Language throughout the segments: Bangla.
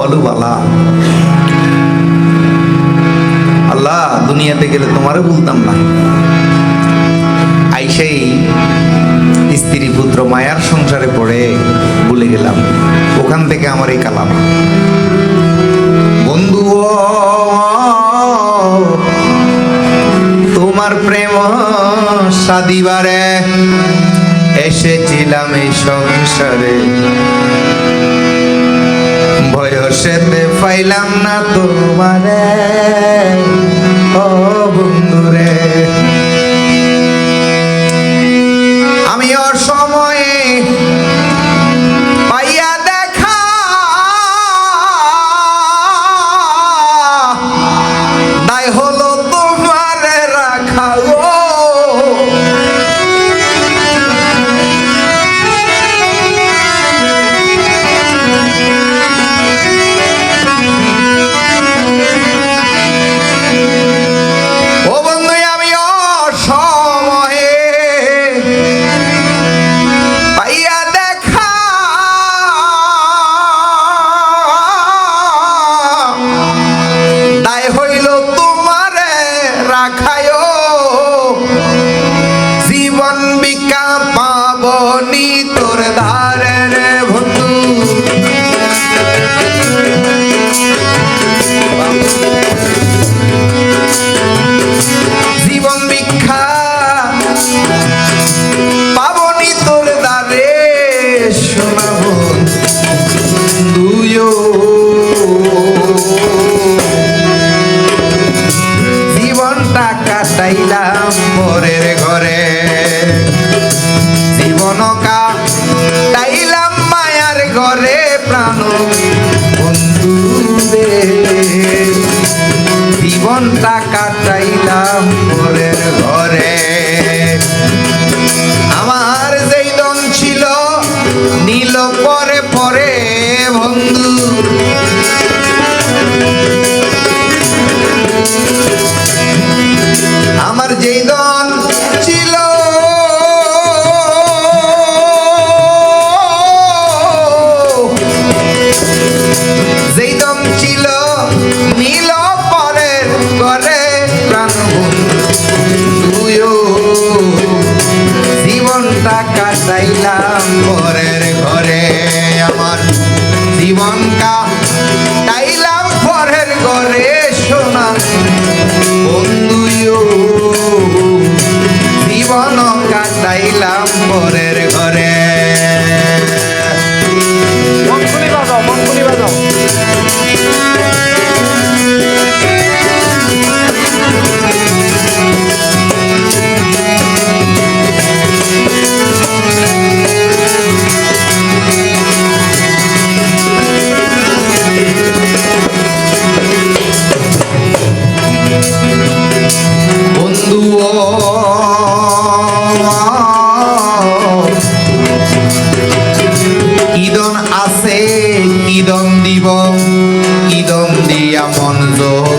বলবালা আল্লাহ, দুনিয়াতে গেলে তোমারে বলতাম না। আইসেই স্ত্রী পুত্র মায়ার সংসারে পড়ে ভুলে গেলাম। ওখান থেকে আমার এই কালাম। বন্ধু তোমার প্রেম সাদিবারে, এসেছিলাম এই সংসারে। বর্ষেতে পাইলাম না তোমারে। ও entenda পরের ঘরে। মন বাজাও মন বাজাও।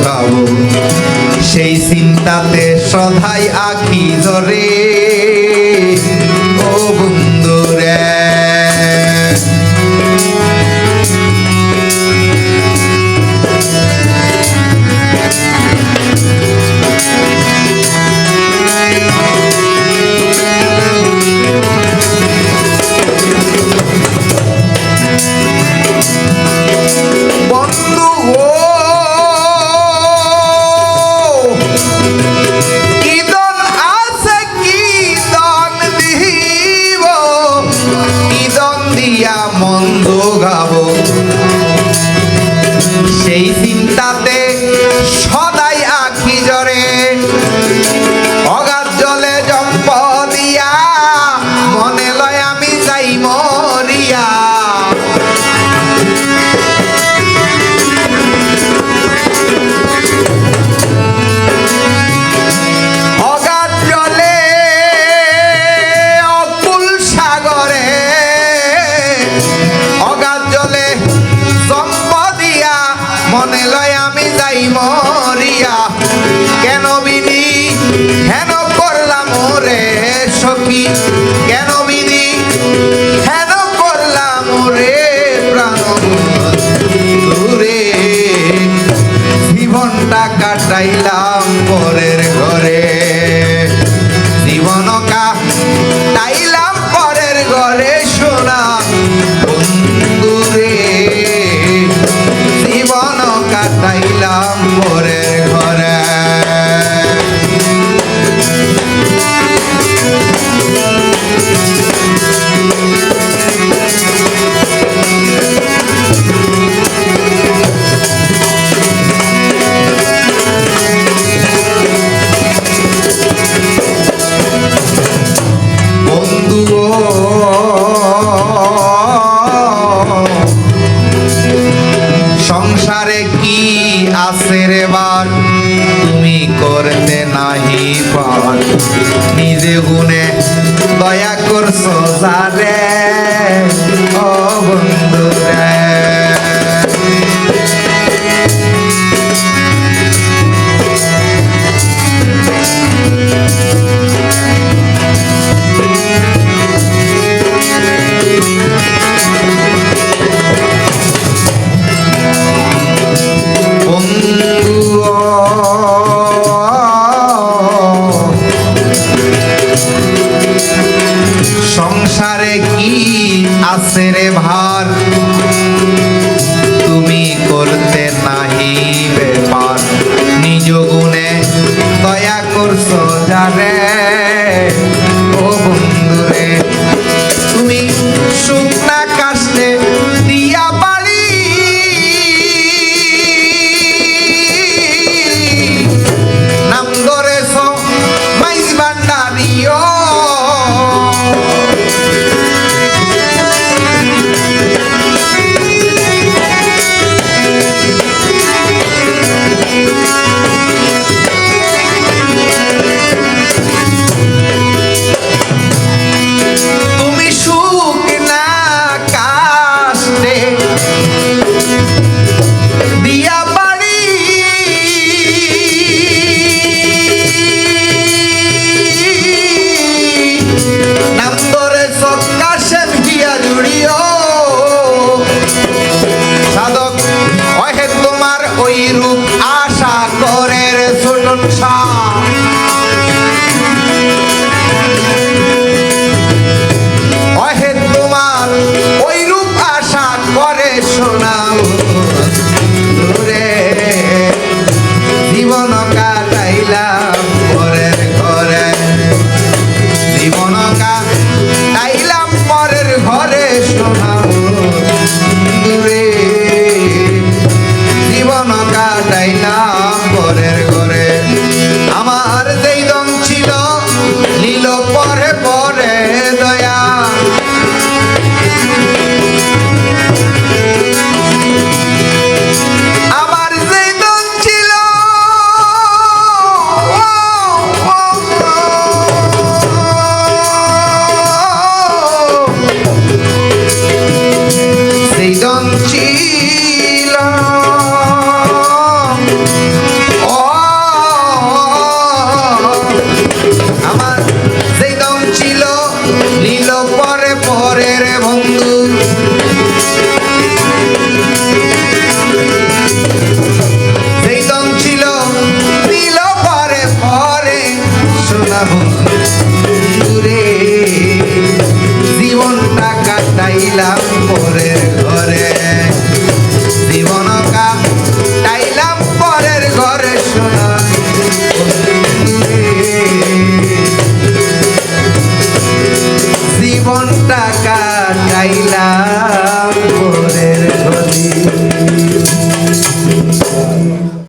পাব। সেই চিন্তাতে সদাই আঁকি জরে ও বন্ধুরা। করতে নাহি পার। নিজে গুনে দয়া করছ যারে। ও বন্ধুরা সংসারে কি আছে রে ভার? সাগরের শুনুন সা